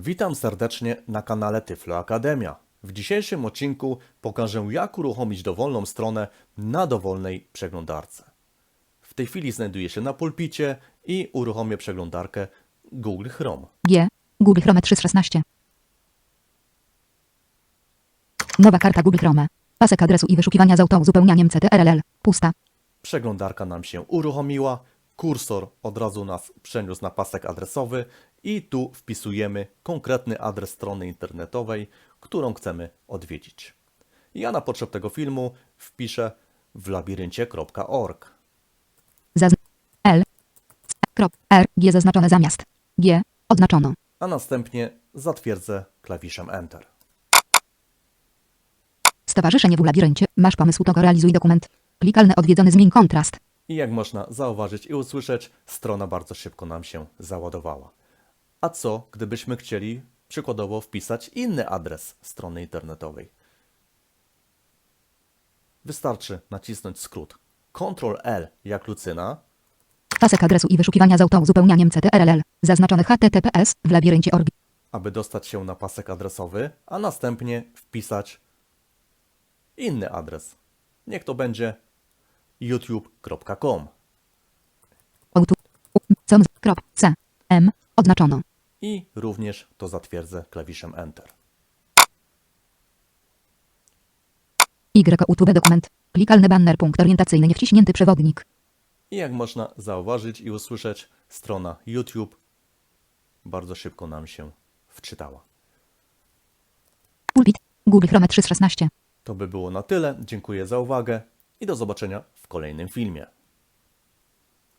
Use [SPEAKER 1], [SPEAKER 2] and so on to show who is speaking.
[SPEAKER 1] Witam serdecznie na kanale Tyflo Akademia. W dzisiejszym odcinku pokażę jak uruchomić dowolną stronę na dowolnej przeglądarce. W tej chwili znajduję się na pulpicie i uruchomię przeglądarkę Google Chrome.
[SPEAKER 2] G. Google Chrome 316. Nowa karta Google Chrome. Pasek adresu i wyszukiwania z autouzupełnianiem CTRL. Pusta.
[SPEAKER 1] Przeglądarka nam się uruchomiła, kursor od razu nas przeniósł na pasek adresowy i tu wpisujemy konkretny adres strony internetowej, którą chcemy odwiedzić. Ja na potrzeb tego filmu wpiszę w labiryncie.org.
[SPEAKER 2] L. R. G zaznaczone zamiast. G. Odznaczono.
[SPEAKER 1] a następnie zatwierdzę klawiszem Enter.
[SPEAKER 2] Stowarzyszenie w labiryncie. Masz pomysł, to go realizuj dokument. Klikalny odwiedzony zmień kontrast.
[SPEAKER 1] I jak można zauważyć i usłyszeć, strona bardzo szybko nam się załadowała. A co, gdybyśmy chcieli przykładowo wpisać inny adres strony internetowej? Wystarczy nacisnąć skrót Ctrl L jak Lucyna
[SPEAKER 2] Pasek adresu i wyszukiwania z autouzupełnianiem CTRL. Zaznaczony HTTPS w labiryncie Orbi.
[SPEAKER 1] aby dostać się na pasek adresowy, a następnie wpisać inny adres. Niech to będzie youtube.com.
[SPEAKER 2] Odznaczono.
[SPEAKER 1] i również to zatwierdzę klawiszem Enter.
[SPEAKER 2] YouTube dokument. Klikalny banner punkt orientacyjny niewciśnięty przewodnik.
[SPEAKER 1] I jak można zauważyć i usłyszeć, strona YouTube bardzo szybko nam się wczytała.
[SPEAKER 2] Pulpit. Google Chrome 316.
[SPEAKER 1] To by było na tyle. Dziękuję za uwagę i do zobaczenia w kolejnym filmie.